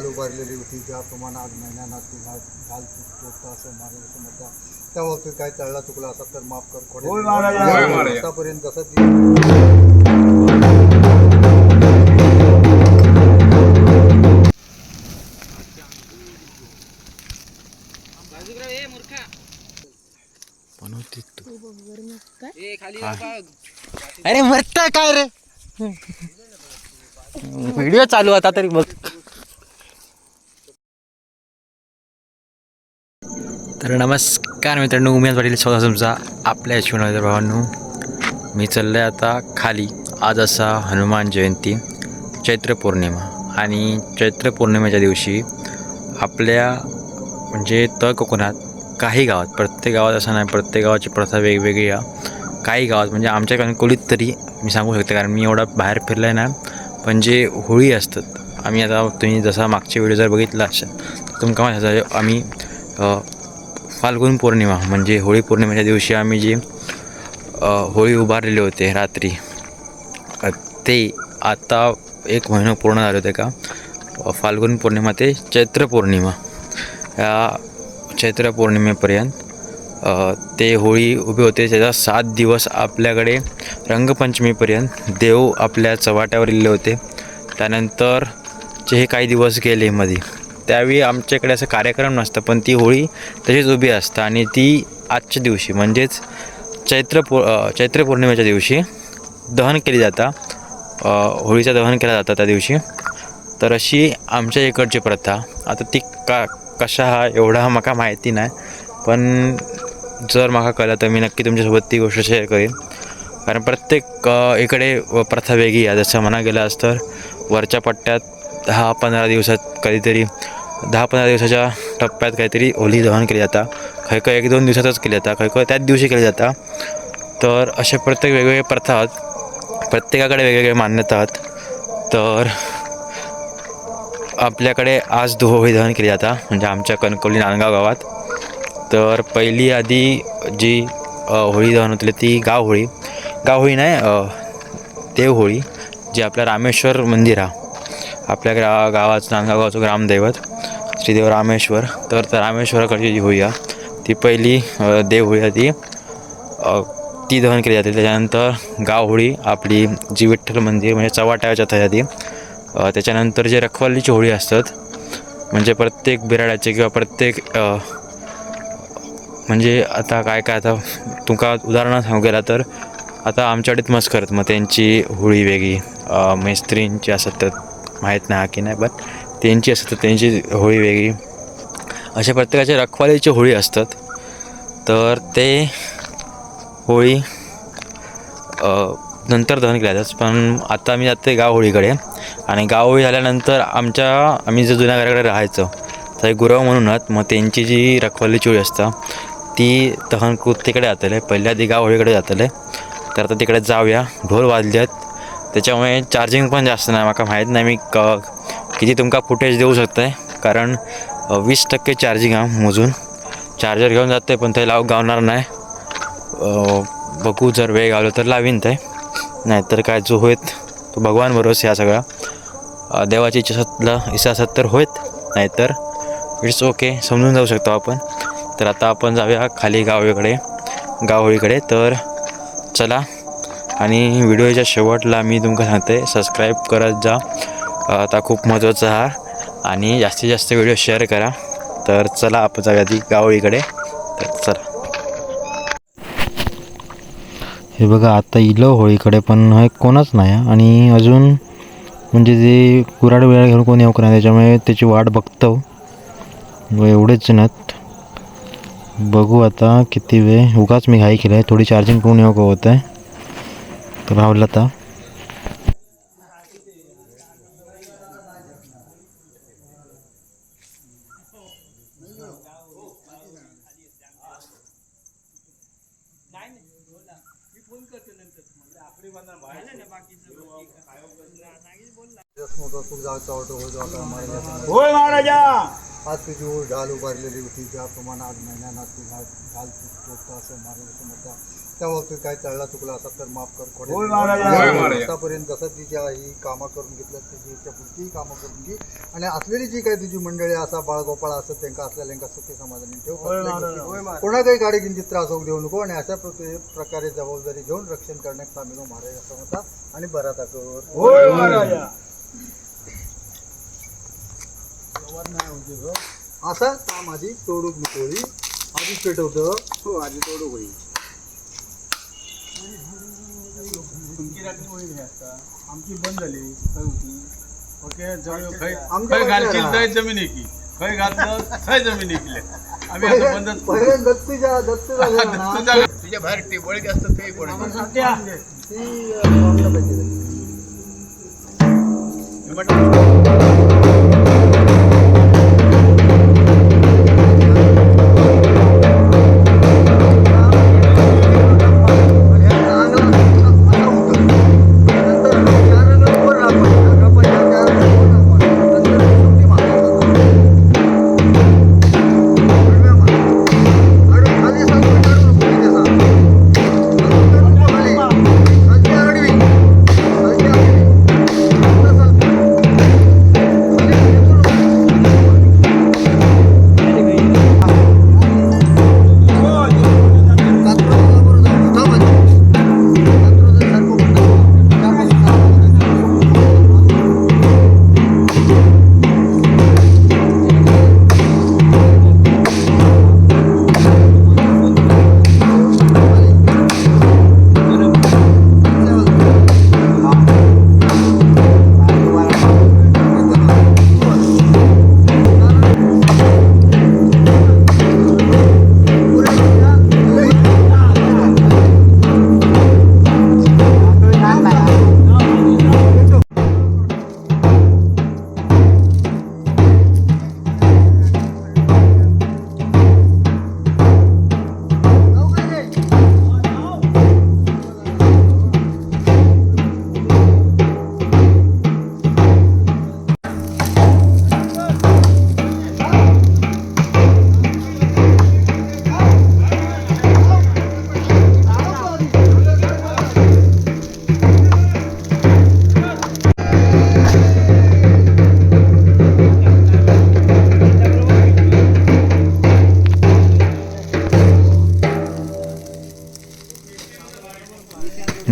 ढाल उभारलेली होती ज्याप्रमाणे आज महिन्यात तू ढाल ढाल चोरता असं महाराजांचं आहे. त्या बाबतीत काय तळला चुकला असा तर माफ कर. आतापर्यंत कसं ती अरे मरता काय रे व्हिडिओ चालू होता तरी बघ तर नमस्कार मित्रांनो उमेद पाटील स्वतः तुमचा आपल्या यशवंत भावांनो. मी चाललो आहे आता खाली. आज असा हनुमान जयंती चैत्र पौर्णिमा. आणि चैत्र पौर्णिमेच्या दिवशी आपल्या म्हणजे तळ कोकणात काही गावात प्रत्येक गावात असं नाही प्रत्येक गावाची प्रथा वेगवेगळी आहे. काही गावात म्हणजे आमच्या कणकोलीत तरी मी सांगू शकते कारण मी एवढा बाहेर फिरला आहे ना पण जे होळी असतात आम्ही आता तुम्ही जसा मागचे व्हिडिओ जर बघितला असेल तर तुमका माहिती आम्ही फाल्गुन पौर्णिमा म्हणजे होळी पौर्णिमेच्या दिवशी आम्ही जे होळी उभारलेले होते रात्री. ते आता एक महिना पूर्ण झाले होते का? फाल्गुन पौर्णिमा ते चैत्र पौर्णिमा. या चैत्र पौर्णिमेपर्यंत ते होळी उभे होते. त्याचा सात दिवस आपल्याकडे रंगपंचमीपर्यंत देव आपल्या चव्हाट्यावर इले होते. त्यानंतर जे हे काही दिवस गेले मध्ये त्यावेळी आमच्याकडे असं कार्यक्रम नसतं पण ती होळी तशीच उभी असतं आणि ती आजच्या दिवशी म्हणजेच चैत्र पौ चैत्र पौर्णिमेच्या दिवशी दहन केली जाता. होळीचं दहन केलं जातं त्या दिवशी. तर अशी आमच्या इकडची प्रथा. आता ती का कशा हा एवढा माका माहिती नाही पण जर माका कळलं तर मी नक्की तुमच्यासोबत ती गोष्ट शेअर करेन. कारण प्रत्येक इकडे प्रथा वेगळी आहे. जसं म्हणा गेलं असं तर वरच्या पट्ट्यात हा पंधरा दिवसात कधीतरी दहा पंधरा दिवसाच्या टप्प्यात काहीतरी होली दहन केली जाता. काही काही एक दोन दिवसातच केली जाता. काही काही त्याच दिवशी केली जाता. तर असे प्रत्येक वेगवेगळे प्रथा आहेत. प्रत्येकाकडे वेगवेगळे मान्यता आहेत. तर आपल्याकडे आज दो होळी दहन केली जाता. म्हणजे आमच्या कणकवली नांदगाव गावात. तर पहिली आधी जी होळी दहन होतली ती गाव होळी. गाव होळी नाही देव होळी जे आपल्या रामेश्वर मंदिर हा. आपल्या ग्रा गावाचं नांदगाव गावाचं ग्रामदैवत. श्रीदेव रामेश्वर. तर त्या रामेश्वराकडची जी होळी ती पहिली देव होळी ती. ती दहन केली जाते. त्याच्यानंतर गाव होळी आपली जी विठ्ठल मंदिर म्हणजे चव्हाट्याच्या आहे त्याच्यानंतर जे रखवालीची होळी असतात म्हणजे प्रत्येक बिराडाचे किंवा प्रत्येक म्हणजे आता काय काय आता तुमका उदाहरणं सांगू गेला तर आता आमच्याकडे मस्त करत मग त्यांची होळी वेगळी. अ, मैस्त्रींची तर माहीत नाही हा की नाही पण त्यांची असतात त्यांची होळी वेगळी. अशा प्रत्येकाच्या रखवालीची होळी असतात. तर ते होळी नंतर दहन केल्या जातात. पण आता मी जाते गाव होळीकडे. आणि गाव होळी झाल्यानंतर आमच्या आम्ही जे जुन्या घराकडे राहायचं तर एक गुरव म्हणूनच मग त्यांची जी रखवालीची होळी असता ती दहन तिकडे जातले. पहिल्या आधी गाव होळीकडे जातले. तर आता तिकडे जाऊया. ढोल आहेत त्याच्यामुळे चार्जिंग पण जास्त नाही माका माहीत नाही. मी क किती तुमका फुटेज देऊ शकताय? कारण वीस टक्के चार्जिंग हा मोजून. चार्जर घेऊन जाते पण ते लाव गावणार नाही. बघू जर वेळ गावलो तर लावीन ते. नाहीतर काय जो होईत तो भगवान भरोस ह्या सगळा. देवाची इच्छा असतला इच्छा असत तर होईत. नाहीतर इट्स ओके समजून जाऊ शकतो आपण. तर आता आपण जाऊया खाली गावीकडे गावळीकडे. तर चला. आणि व्हिडिओच्या शेवटला मी तुमका सांगते सबस्क्राईब करत जा. आता खूप महत्त्वाचा हा. आणि जास्तीत जास्त व्हिडिओ शेअर करा. तर चला आपण जाऊया ती गावळीकडे तर चला. हे बघा आता इलं होळीकडे पण हे कोणच नाही. आहे आणि अजून म्हणजे जे कुराड वेळा घेऊन कोणी येऊ नाही त्याच्यामुळे त्याची वाट बघतो. व एवढेच नात. बघू आता किती वेळ. उगाच मी घाई केलं आहे थोडी चार्जिंग करून येऊ होतं आहे तर राहुल आता. मोठा खूप जागचा ऑटो होतो आता महाराजांना होय महाराजा! आज तुझी ओळ ढाल उभारलेली होती ज्याप्रमाणे आज तू ढाल असं महाराजांचं. त्या बाबतीत काही तळला चुकला असा तर माफ कर होय महाराज. आतापर्यंत जसं तिच्या ही कामं करून घेतलं तिची इच्छा पुढचीही कामं करून घे. आणि असलेली जी काही तुझी मंडळी असा बाळगोपाळ असत त्यांना असलेल्यांका सुखी समाधानी ठेव कोणालाही गाडी किंचित त्रास होऊ देऊ नको आणि अशा प्रकारे जबाबदारी घेऊन रक्षण करण्यात सामील हो महाराज असं म्हणता आणि बराता कर होय. महाराजा! असा काम आधी तोडूक नको आधी पेटवतं. हो आधी तोडू होई आमची बंद झाली. खंय होती? ओके जमीन खंय खंय घालशील. थंय जमीन एकी खंय घातलं थंय जमीन एकले आम्ही आता बंदच पहिले दत्तीच्या दत्तीला गेला ना, तुझ्या तुझ्या बाहेर टेबल जास्त ते कोण ती अं, वागलं पाहिजे.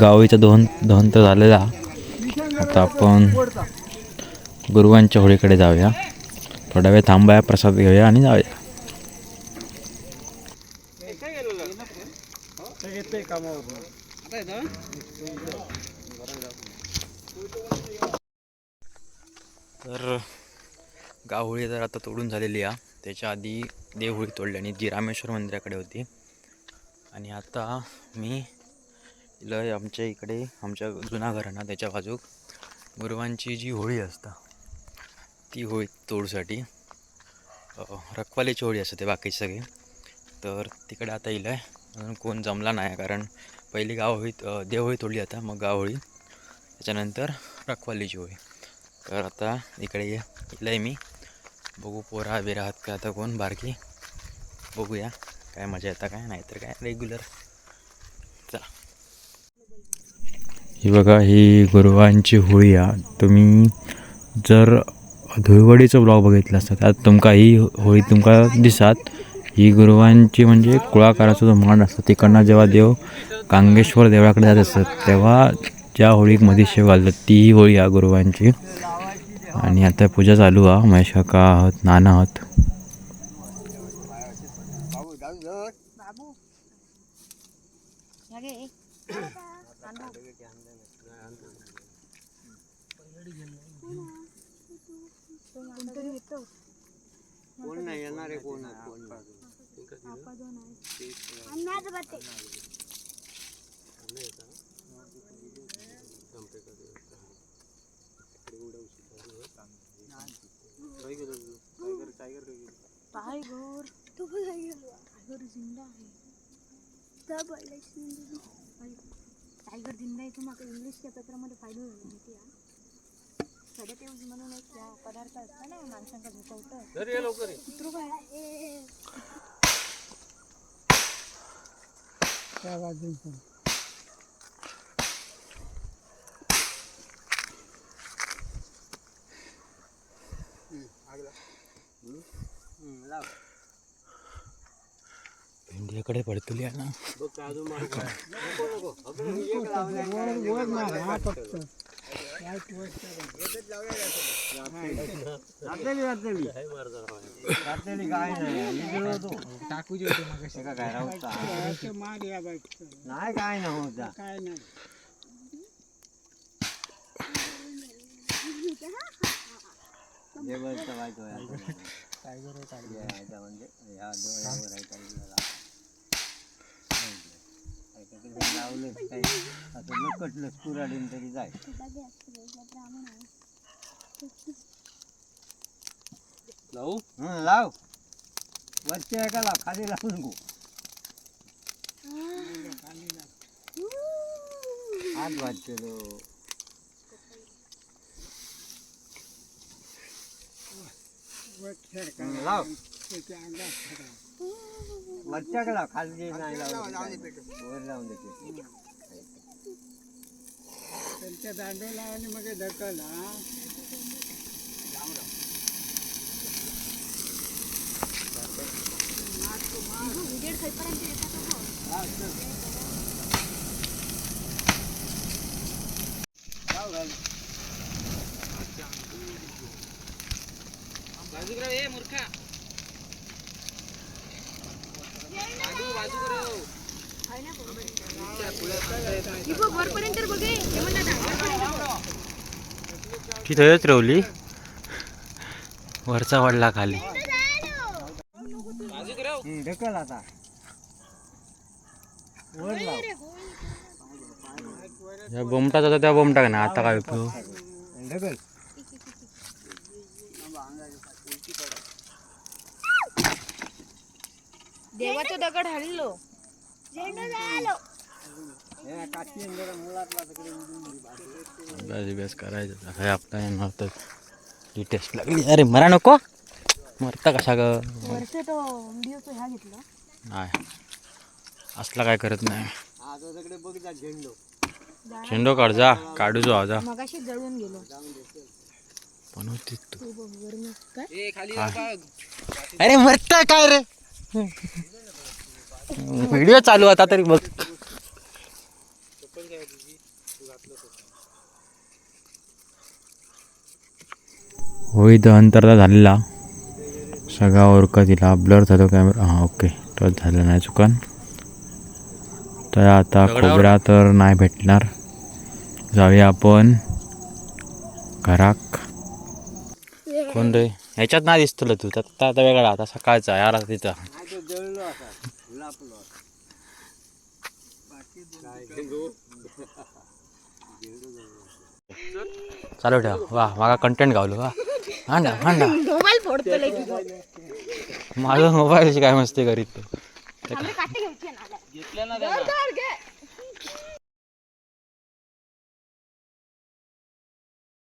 गावीचा दोन दहन तर झालेला. आता आपण गुरुवांच्या होळीकडे जाऊया. थोडा वेळ थांबाया प्रसाद घेऊया आणि जाऊया. तर गावहोळी तर आता तोडून झालेली आहे. त्याच्या आधी देवहोळी तोडली आणि जी रामेश्वर मंदिराकडे होती. आणि आता मी लय आमच्या इकडे आमच्या जुना घर त्याच्या बाजूक. गुरुवांची जी होळी असता ती होळी तोडसाठी रखवालीची होळी असते बाकीचे सगळे. तर तिकडे आता इलं आहे अजून कोण जमला नाही कारण पहिली गावहोळी देव देवहोळी तोडली आता मग गावहोळी त्याच्यानंतर रखवालीची होळी. तर आता इकडे इलं आहे मी. बघू पोरा बिरा आहात का आता कोण बारकी. बघूया काय मजा येतं काय नाहीतर काय रेग्युलर चला. ही बघा ही गुरुवांची होळी आ तुम्ही जर धुळवडीचं ब्लॉग बघितलं असतं त्यात तुमका ही होळी तुमका दिसात. ही गुरुवांची म्हणजे कुळाकाराचं जो मान असतो तिकडनं जेव्हा देव कांगेश्वर देवळाकडे जात असतात तेव्हा ज्या होळीकमध्ये शेव घालतात तीही होळी आ गुरुवांची. आणि आता पूजा चालू आहे महेश काका आहोत नाना आहोत. कोण नाही टायगर तो टायगर जिंदा आहे टायगर जिंदा आहे तुम्हाला इंग्लिशच्या पेपरमध्ये फायदा झाला माहिती आहे. सडेटेव्ज म्हणून एक पदार्थ असता ना माणसांका झोपवतं कुत्रू काय त्या बाजून भेंडीकडे पडतली आहे ना वर मार हा फक्त लाइट वर करायचं मार या बाईक नाही काय ना होता काय नाही बायको आहे म्हणजे ह्या डोळ्यावर आहे टायगरला. काहीतरी लावलं काही असं लकटलं कुराडीन तरी जाय लावू. लाव वरच्या एका हो. लाव खाली लावून गो हात वाचलो लाव त्याच्या अंगात खेळा. वरच्या कडा खाली नाही लावलं वर लावून देते त्यांच्या दांडोला आणि मग धकला उजेड खाईपर्यंत येतात हो. ही बघ वरपर्यंत तर बघे हे म्हणतात वरपर्यंत बघ. ती थंयच रवली? वरचा वाढला खाली. ढकल आता. या बोमटा जाता त्या बोमटा का ना आता काय उपयोग ढकल. देवाचं दगड हल्लो हे काठी आणि जरा मुळातला तिकडे उडून दे बाजूला. अभ्यास करायचं काय आपला येणार तर ती टेस्ट लागली. अरे मरा नको. मरता कशा ग? वर्ष तो व्हिडिओचं ह्या घेतलं. नाही. असला काय करत नाही. हा झेंडू झेंडो काढ जा. काढू जो जा मगाशी जळून गेलो. पण होती तू. अरे मरता काय रे? व्हिडिओ चालू आता तरी बघ. होय तर अंतरला झालेला सगळा ओरका दिला ब्लर झालो कॅमेरा हां ओके टच झालं नाही चुकन. तर आता खोबरा तर नाही भेटणार. जाऊया आपण घराक. कोण रे? ह्याच्यात नाही दिसतलं तू. आता आता वेगळा आता सकाळचा यार तिचा नाही तो जळलो असा लापलो असा चालू ठेव. वा मागा कंटेंट गावलो वा. हांडा हांडा. मोबाईल फोडतो लई माझा मोबाईलची काय मस्ती करीत तू. काटे घ्यायची ना.